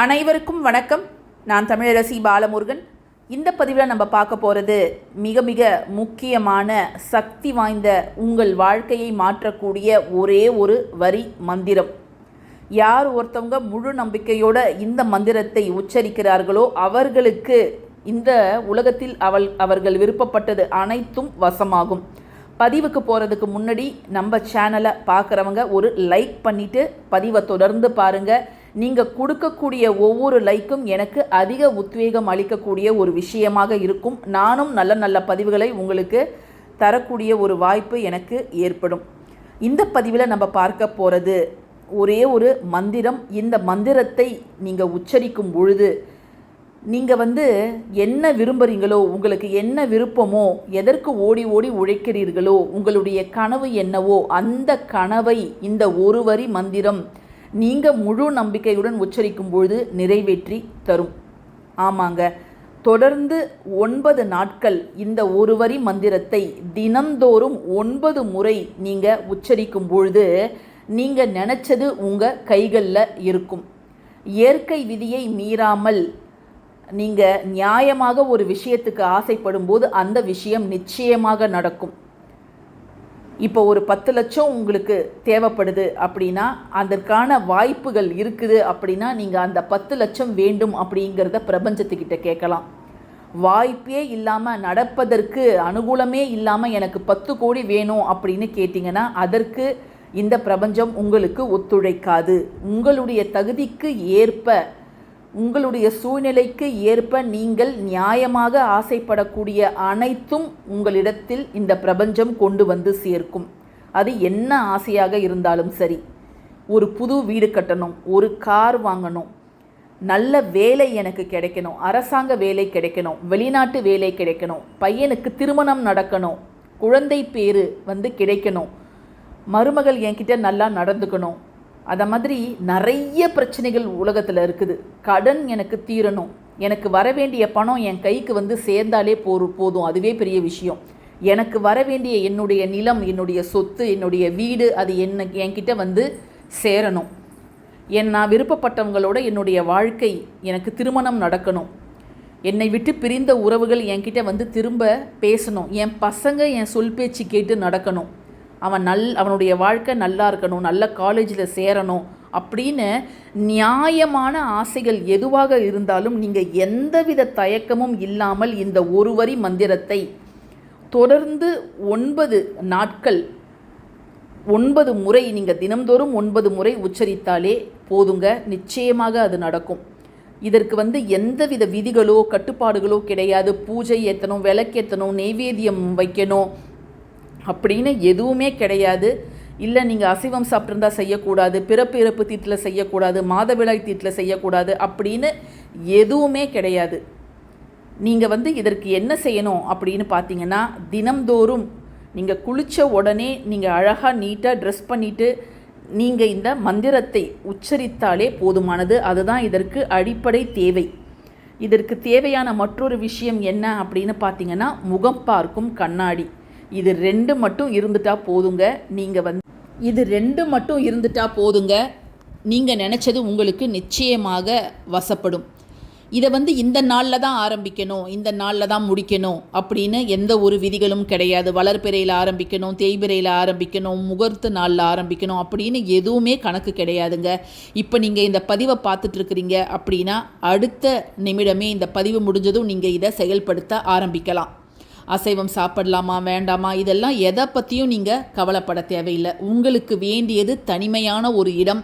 அனைவருக்கும் வணக்கம். நான் தமிழரசி பாலமுருகன். இந்த பதிவில் நம்ம பார்க்க போகிறது மிக மிக முக்கியமான சக்தி வாய்ந்த உங்கள் வாழ்க்கையை மாற்றக்கூடிய ஒரே ஒரு வரி மந்திரம். யார் ஒருத்தவங்க முழு நம்பிக்கையோட இந்த மந்திரத்தை உச்சரிக்கிறார்களோ அவர்களுக்கு இந்த உலகத்தில் அவள் அவர்கள் விருப்பப்பட்டது அனைத்தும் வசமாகும். பதிவுக்கு போகிறதுக்கு முன்னாடி நம்ம சேனலை பார்க்குறவங்க ஒரு லைக் பண்ணிவிட்டு பதிவை தொடர்ந்து பாருங்கள் நீங்கள் கொடுக்கக்கூடிய ஒவ்வொரு லைக்கும் எனக்கு அதிக உத்வேகம் அளிக்கக்கூடிய ஒரு விஷயமாக இருக்கும். நானும் நல்ல நல்ல பதிவுகளை உங்களுக்கு தரக்கூடிய ஒரு வாய்ப்பு எனக்கு ஏற்படும். இந்த பதிவில் நம்ம பார்க்க போகிறது ஒரே ஒரு மந்திரம். இந்த மந்திரத்தை நீங்கள் உச்சரிக்கும் பொழுது நீங்கள் வந்து என்ன விரும்புகிறீங்களோ உங்களுக்கு என்ன விருப்பமோ எதற்கு ஓடி ஓடி உழைக்கிறீர்களோ உங்களுடைய கனவு என்னவோ அந்த கனவை இந்த ஒரு வரி மந்திரம் நீங்கள் முழு நம்பிக்கையுடன் உச்சரிக்கும் பொழுது நிறைவேற்றி தரும். ஆமாங்க. தொடர்ந்து ஒன்பது நாட்கள் இந்த ஒரு வரி மந்திரத்தை தினந்தோறும் ஒன்பது முறை நீங்கள் உச்சரிக்கும் பொழுது நீங்கள் நினச்சது உங்கள் கைகளில் இருக்கும். இயற்கை விதியை மீறாமல் நீங்கள் நியாயமாக ஒரு விஷயத்துக்கு ஆசைப்படும் போது அந்த விஷயம் நிச்சயமாக நடக்கும். இப்போ ஒரு பத்து லட்சம் உங்களுக்கு தேவைப்படுது அப்படின்னா அதற்கான வாய்ப்புகள் இருக்குது அப்படின்னா நீங்கள் அந்த பத்து லட்சம் வேண்டும் அப்படிங்கிறத பிரபஞ்சத்துக்கிட்ட கேட்கலாம். வாய்ப்பே இல்லாமல் நடப்பதற்கு அனுகூலமே இல்லாமல் எனக்கு பத்து கோடி வேணும் அப்படின்னு கேட்டிங்கன்னா அதற்கு இந்த பிரபஞ்சம் உங்களுக்கு ஒத்துழைக்காது. உங்களுடைய தகுதிக்கு ஏற்ப உங்களுடைய சூழ்நிலைக்கு ஏற்ப நீங்கள் நியாயமாக ஆசைப்படக்கூடிய அனைத்தும் உங்களிடத்தில் இந்த பிரபஞ்சம் கொண்டு வந்து சேர்க்கும். அது என்ன ஆசையாக இருந்தாலும் சரி. ஒரு புது வீடு கட்டணும் ஒரு கார் வாங்கணும் நல்ல வேலை எனக்கு கிடைக்கணும் அரசாங்க வேலை கிடைக்கணும் வெளிநாட்டு வேலை கிடைக்கணும் பையனுக்கு திருமணம் நடக்கணும் குழந்தை பேர் வந்து கிடைக்கணும் மருமகள் என்கிட்ட நல்லா நடந்துக்கணும் அதை மாதிரி நிறைய பிரச்சனைகள் உலகத்தில் இருக்குது. கடன் எனக்கு தீரணும். எனக்கு வர வேண்டிய பணம் என் கைக்கு வந்து சேர்ந்தாலே போரு போதும். அதுவே பெரிய விஷயம். எனக்கு வர வேண்டிய என்னுடைய நிலம் என்னுடைய சொத்து என்னுடைய வீடு அது என்ன என்கிட்ட வந்து சேரணும். என் நான் விருப்பப்பட்டவங்களோட என்னுடைய வாழ்க்கை எனக்கு திருமணம் நடக்கணும். என்னை விட்டு பிரிந்த உறவுகள் என்கிட்ட வந்து திரும்ப பேசணும். என் பசங்க என் சொல் பேச்சு கேட்டு நடக்கணும். அவன் நல் அவனுடைய வாழ்க்கை நல்லா இருக்கணும் நல்ல காலேஜில் சேரணும் அப்படின்னு நியாயமான ஆசைகள் எதுவாக இருந்தாலும் நீங்கள் எந்தவித தயக்கமும் இல்லாமல் இந்த ஒரு வரி மந்திரத்தை தொடர்ந்து ஒன்பது நாட்கள் ஒன்பது முறை நீங்கள் தினம்தோறும் ஒன்பது முறை உச்சரித்தாலே போதுங்க. நிச்சயமாக அது நடக்கும். இதற்கு வந்து எந்தவித விதிகளோ கட்டுப்பாடுகளோ கிடையாது. பூஜை ஏற்றணும் விளக்கேற்றணும் நெய்வேத்தியம் வைக்கணும். அப்படின்னு எதுவுமே கிடையாது. இல்லை நீங்கள் அசைவம் சாப்பிட்ருந்தா செய்யக்கூடாது பிறப்பு இறப்பு தீட்டில் செய்யக்கூடாது மாதவிழாய் தீட்டில் செய்யக்கூடாது அப்படின்னு எதுவுமே கிடையாது. நீங்கள் வந்து இதற்கு என்ன செய்யணும் அப்படின்னு பார்த்தீங்கன்னா தினம்தோறும் நீங்கள் குளித்த உடனே நீங்கள் அழகாக நீட்டாக ட்ரெஸ் பண்ணிவிட்டு நீங்கள் இந்த மந்திரத்தை உச்சரித்தாலே போதுமானது. அதுதான் இதற்கு அடிப்படை தேவை. இதற்கு தேவையான மற்றொரு விஷயம் என்ன அப்படின்னு பார்த்தீங்கன்னா முகம் பார்க்கும் கண்ணாடி. இது ரெண்டு மட்டும் இருந்துட்டா போதுங்க. நீங்கள் வந்து இது ரெண்டு மட்டும் இருந்துட்டா போதுங்க. நீங்கள் நினச்சது உங்களுக்கு நிச்சயமாக வசப்படும். இதை வந்து இந்த நாளில் தான் ஆரம்பிக்கணும் இந்த நாளில் தான் முடிக்கணும் அப்படின்னு எந்த ஒரு விதிகளும் கிடையாது. வளர்பிறையில் ஆரம்பிக்கணும் தேய்பிறையில் ஆரம்பிக்கணும் முகூர்த்த நாளில் ஆரம்பிக்கணும் அப்படின்னு எதுவுமே கணக்கு கிடையாதுங்க. இப்போ நீங்கள் இந்த பதிவை பார்த்துட்ருக்குறீங்க அப்படின்னா அடுத்த நிமிடமே இந்த பதிவு முடிஞ்சதும் நீங்கள் இதை செயல்படுத்த ஆரம்பிக்கலாம். அசைவம் சாப்பிடலாமா வேண்டாமா? இதெல்லாம் எதை பற்றியும் நீங்கள் கவலைப்பட தேவையில்லை. உங்களுக்கு வேண்டியது தனிமையான ஒரு இடம்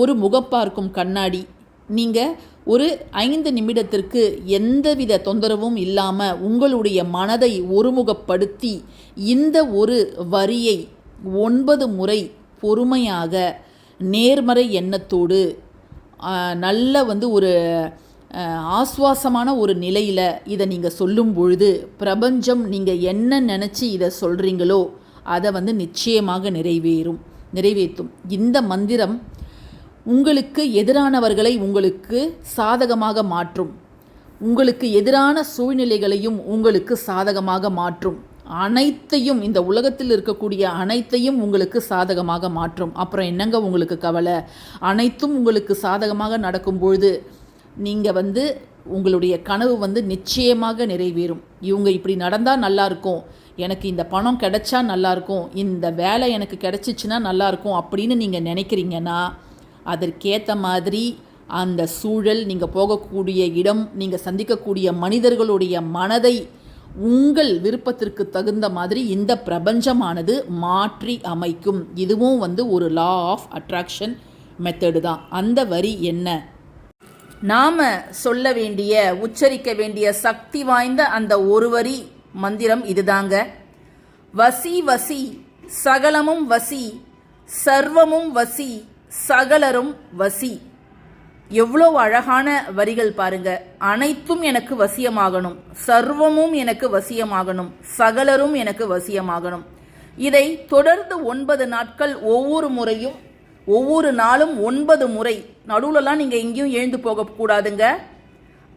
ஒரு முகப்பார்க்கும் கண்ணாடி. நீங்கள் ஒரு ஐந்து நிமிடத்திற்கு எந்தவித தொந்தரவும் இல்லாமல் உங்களுடைய மனதை ஒருமுகப்படுத்தி இந்த ஒரு வரியை ஒன்பது முறை பொறுமையாக நேர்மறை எண்ணத்தோடு நல்ல வந்து ஒரு ஆஸ்வாசமான ஒரு நிலையில் இதை நீங்கள் சொல்லும் பொழுது பிரபஞ்சம் நீங்கள் என்ன நினச்சி இதை சொல்கிறீங்களோ அதை வந்து நிச்சயமாக நிறைவேறும் நிறைவேற்றும். இந்த மந்திரம் உங்களுக்கு எதிரானவர்களை உங்களுக்கு சாதகமாக மாற்றும். உங்களுக்கு எதிரான சூழ்நிலைகளையும் உங்களுக்கு சாதகமாக மாற்றும். அனைத்தையும் இந்த உலகத்தில் இருக்கக்கூடிய அனைத்தையும் உங்களுக்கு சாதகமாக மாற்றும். அப்புறம் என்னங்க உங்களுக்கு கவலை? அனைத்தும் உங்களுக்கு சாதகமாக நடக்கும் பொழுது நீங்கள் வந்து உங்களுடைய கனவு வந்து நிச்சயமாக நிறைவேறும். இவங்க இப்படி நடந்தால் நல்லாயிருக்கும் எனக்கு இந்த பணம் கிடைச்சா நல்லாயிருக்கும் இந்த வேலை எனக்கு கிடச்சிச்சின்னா நல்லாயிருக்கும் அப்படின்னு நீங்கள் நினைக்கிறீங்கன்னா அதற்கேற்ற மாதிரி அந்த சூழல் நீங்கள் போகக்கூடிய இடம் நீங்கள் சந்திக்கக்கூடிய மனிதர்களுடைய மனதை உங்கள் விருப்பத்திற்கு தகுந்த மாதிரி இந்த பிரபஞ்சமானது மாற்றி அமைக்கும். இதுவும் வந்து ஒரு லா ஆஃப் அட்ராக்ஷன் மெத்தடு தான். அந்த வரி என்ன? நாம சொல்ல வேண்டிய உச்சரிக்க வேண்டிய சக்தி வாய்ந்த அந்த ஒரு வரி மந்திரம் இதுதாங்க. வசி வசி சகலமும் வசி சர்வமும் வசி சகலரும் வசி. எவ்வளோ அழகான வரிகள் பாருங்க. அனைத்தும் எனக்கு வசியமாகணும். சர்வமும் எனக்கு வசியமாகணும். சகலரும் எனக்கு வசியமாகணும். இதை தொடர்ந்து ஒன்பது நாட்கள் ஒவ்வொரு முறையும் ஒவ்வொரு நாளும் ஒன்பது முறை. நடுவுலலாம் நீங்கள் எங்கேயும் எழுந்து போகக்கூடாதுங்க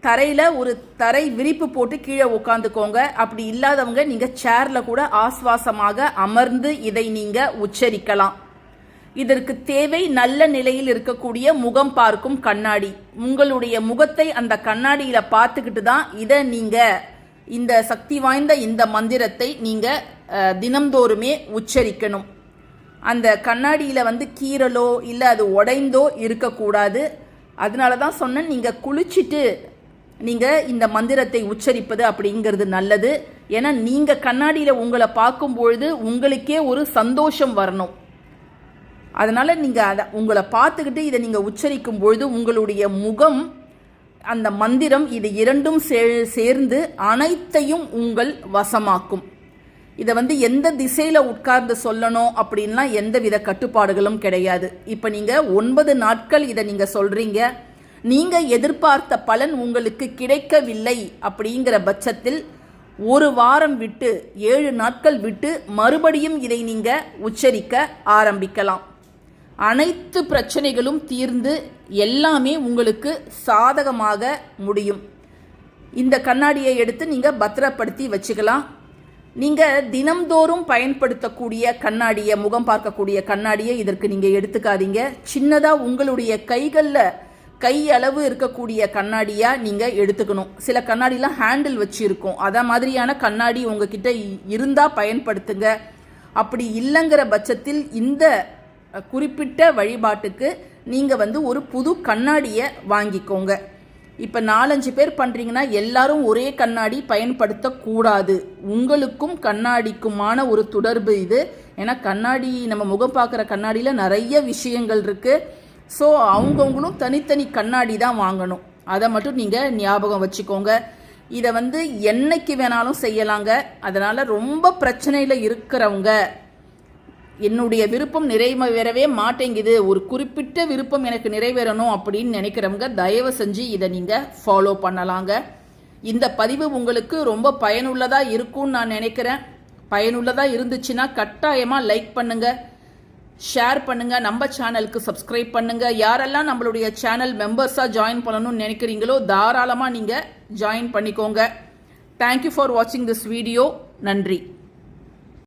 தரையில் ஒரு தரை விரிப்பு போட்டு கீழே உட்காந்துக்கோங்க அப்படி இல்லாதவங்க நீங்கள் சேரில் கூட ஆஸ்வாசமாக அமர்ந்து இதை நீங்கள் உச்சரிக்கலாம். இதற்கு தேவை நல்ல நிலையில் இருக்கக்கூடிய முகம் பார்க்கும் கண்ணாடி. உங்களுடைய முகத்தை அந்த கண்ணாடியில் பார்த்துக்கிட்டு தான் இதை நீங்கள் இந்த சக்தி வாய்ந்த இந்த மந்திரத்தை நீங்கள் தினந்தோறுமே தினம்தோறுமே உச்சரிக்கணும். அந்த கண்ணாடியில் வந்து கீறலோ இல்லை அது உடைந்தோ இருக்கக்கூடாது. அதனால தான் சொன்னேன் நீங்கள் குளிச்சுட்டு நீங்கள் இந்த மந்திரத்தை உச்சரிப்பது அப்படிங்கிறது நல்லது. ஏன்னா நீங்கள் கண்ணாடியில் உங்களை பார்க்கும்பொழுது உங்களுக்கே ஒரு சந்தோஷம் வரணும். அதனால் நீங்கள் அதை உங்களை பார்த்துக்கிட்டு இதை நீங்கள் உச்சரிக்கும் பொழுது உங்களுடைய முகம் அந்த மந்திரம் இது இரண்டும் சே சேர்ந்து அனைத்தையும் உங்கள் வசமாக்கும். இதை வந்து எந்த திசையில் உட்கார்ந்து சொல்லணும் அப்படின்லாம் எந்த வித கட்டுப்பாடுகளும் கிடையாது. இப்போ நீங்கள் ஒன்பது நாட்கள் இதை நீங்கள் சொல்கிறீங்க நீங்கள் எதிர்பார்த்த பலன் உங்களுக்கு கிடைக்கவில்லை அப்படிங்கிற பட்சத்தில் ஒரு வாரம் விட்டு ஏழு நாட்கள் விட்டு மறுபடியும் இதை நீங்கள் உச்சரிக்க ஆரம்பிக்கலாம். அனைத்து பிரச்சனைகளும் தீர்ந்து எல்லாமே உங்களுக்கு சாதகமாக முடியும். இந்த கண்ணாடியை எடுத்து நீங்கள் பத்திரப்படுத்தி வச்சுக்கலாம். நீங்கள் தினம்தோறும் பயன்படுத்தக்கூடிய கண்ணாடியை முகம் பார்க்கக்கூடிய கண்ணாடியை இதற்கு நீங்கள் எடுத்துக்காதீங்க. சின்னதாக உங்களுடைய கைகளில் கை அளவு இருக்கக்கூடிய கண்ணாடியாக நீங்கள் எடுத்துக்கணும். சில கண்ணாடிலாம் ஹேண்டில் வச்சுருக்கோம். அதை அத மாதிரியான கண்ணாடி உங்ககிட்ட இருந்தால் பயன்படுத்துங்க. அப்படி இல்லைங்கிற பட்சத்தில் இந்த குறிப்பிட்ட வழிபாட்டுக்கு நீங்கள் வந்து ஒரு புது கண்ணாடியை வாங்கிக்கோங்க. இப்போ நாலஞ்சு பேர் பண்ணுறீங்கன்னா எல்லாரும் ஒரே கண்ணாடி பயன்படுத்தக்கூடாது. உங்களுக்கும் கண்ணாடிக்குமான ஒரு தொடர்பு இது. ஏன்னா கண்ணாடி நம்ம முகம் பார்க்குற கண்ணாடியில் நிறைய விஷயங்கள் இருக்குது ஸோ அவங்கவுங்களும் தனித்தனி கண்ணாடி தான் வாங்கணும். அதை மட்டும் நீங்கள் ஞாபகம் வச்சுக்கோங்க. இதை வந்து என்னைக்கு வேணாலும் செய்யலாங்க. அதனால் ரொம்ப பிரச்சனையில் இருக்கிறவங்க என்னுடைய விருப்பம் நிறைவேறவே மாட்டேங்குது. ஒரு குறிப்பிட்ட விருப்பம் எனக்கு நிறைவேறணும் அப்படின்னு நினைக்கிறவங்க தயவு செஞ்சு இதை நீங்கள் ஃபாலோ பண்ணலாங்க. இந்த பதிவு உங்களுக்கு ரொம்ப பயனுள்ளதாக இருக்கும்னு நான் நினைக்கிறேன். பயனுள்ளதாக இருந்துச்சுன்னா கட்டாயமாக லைக் பண்ணுங்க. ஷேர் பண்ணுங்க. நம்ம சேனலுக்கு சப்ஸ்கிரைப் பண்ணுங்க. யாரெல்லாம் நம்மளுடைய சேனல் மெம்பர்ஸாக ஜாயின் பண்ணணும்னு நினைக்கிறீங்களோ தாராளமாக நீங்கள் ஜாயின் பண்ணிக்கோங்க. தேங்க்யூ ஃபார் வாட்சிங் திஸ் வீடியோ நன்றி.